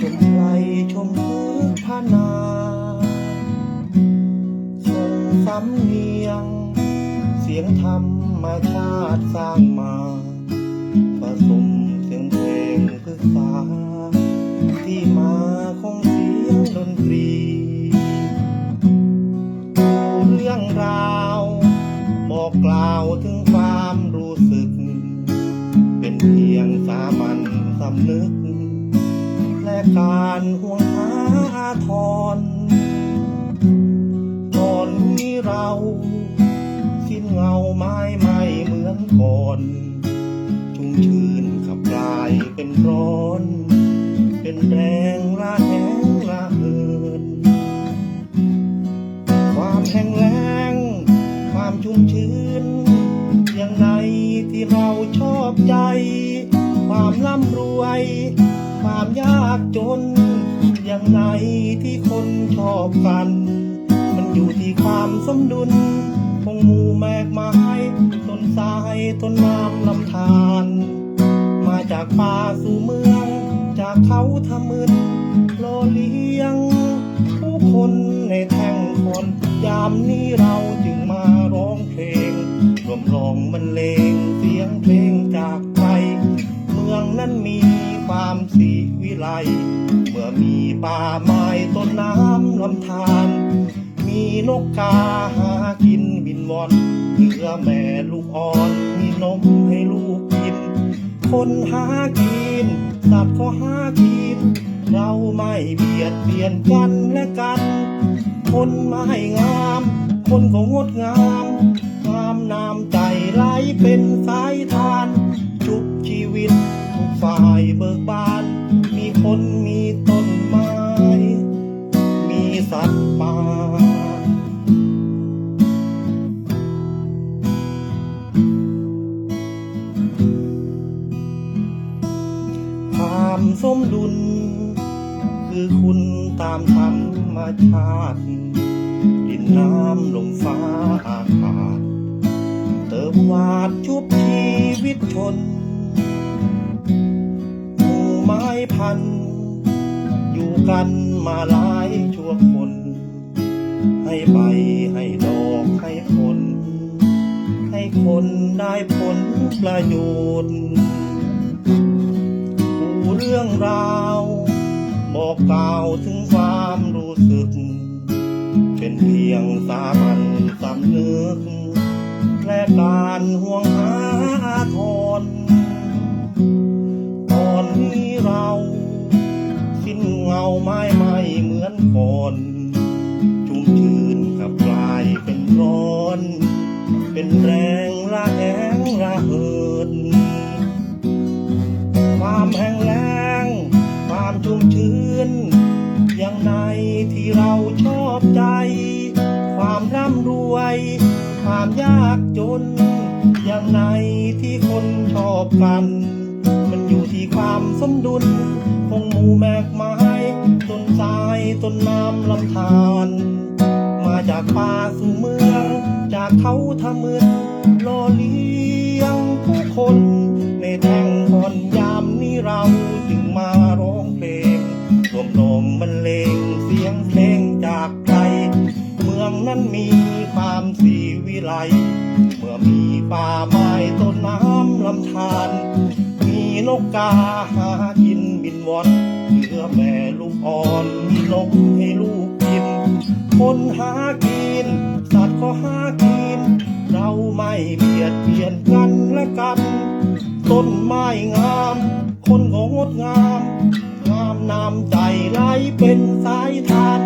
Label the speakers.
Speaker 1: ชมไพรชมพึกพนาส่งสำเนียง เสียงธรรมชาติสร้างมาผสมเสียงเพลงพึกษา ที่มาของเสียงดนตรีเรื่องราว บอกกล่าวถึงความรู้สึก เป็นเพียงสามัญสำนึก และการห่วงหาทรก่อนนี้เราสิ้นเงาไม้ไม่เหมือนก่อนชุ่มชื่นขับกลายเป็นร้อน เป็นแรงละแหงละเหิน ความแห้งแล้งความชุ่มชื้นอย่างในที่เราชอบใจ ความร่ำรวย ความยากจน อย่างในที่คนชอบกัน มันอยู่ที่ความสมดุลของหมู่แมกไม้ต้นสายต้นน้ำลำธาร มาจากป่าสู่เมือง จากเขาทำมึนโลเลี้ยง ผู้คนในแท่งคนยามนี้เราจึงมาร้องเพลงรวมร้องบรรเลงเสียงเพลงจากไทยเมืองนั้นมี ความสีวิไล เมื่อมีป่าไม้ต้นน้ำลำธาร มีนกกาหากินบินวอนเหลือแม่ลูกอ่อนมีนมให้ลูกกิน คนหากินสัตว์ก็หากิน เราไม่เบียดเบียนกันและกัน คนไม่งาม คนก็งดงามงามน้ำใจไหลเป็นสายทานชุบชีวิต เบิกบาน มีคนมีต้นไม้ มีสัตว์ป่า ความสมดุล คือคุณตามธรรมชาติดินน้ำลมฟ้าอากาศเติมวาดชุบชีวิตชน พัน อยู่กันมาหลายชั่วคน ให้ใบให้ดอกให้ผล ให้คนได้ผลประโยชน์ผู้เรื่องราว บอกกล่าวถึงความรู้สึก เป็นเพียงสามัญสำนึกและการห่วง น เป็นแรงละแหงละเหินความแห้งแล้ง ความชุ่มชื้น อย่างในที่เราชอบใจ ความร่ำรวย ความยากจน อย่างในที่คนชอบกัน มันอยู่ที่ความสมดุลของหมู่แมกไม้ต้นสายต้นน้ำลำธารมาจากป่าสู่เมือง เขาทำมืนรอเลี้ยงผู้คน ในแท่งคอนยามนี้เราจึงมาร้องเพลงรวมร้องบรรเลงเสียงเพลงจากไกลเมืองนั้นมีความสีวิไลเมื่อมีป่าไม้ต้นน้ำลำธารมีนกกาหากินบินวอนเหลือแม่ลูกอ่อนมีนกให้ลูกกิน คนหากิน สัตว์ก็หา ไม่เบียดเบียนกันและกัน ต้นไม้งาม คนก็งดงาม งามน้ำใจไหลเป็นสายทาน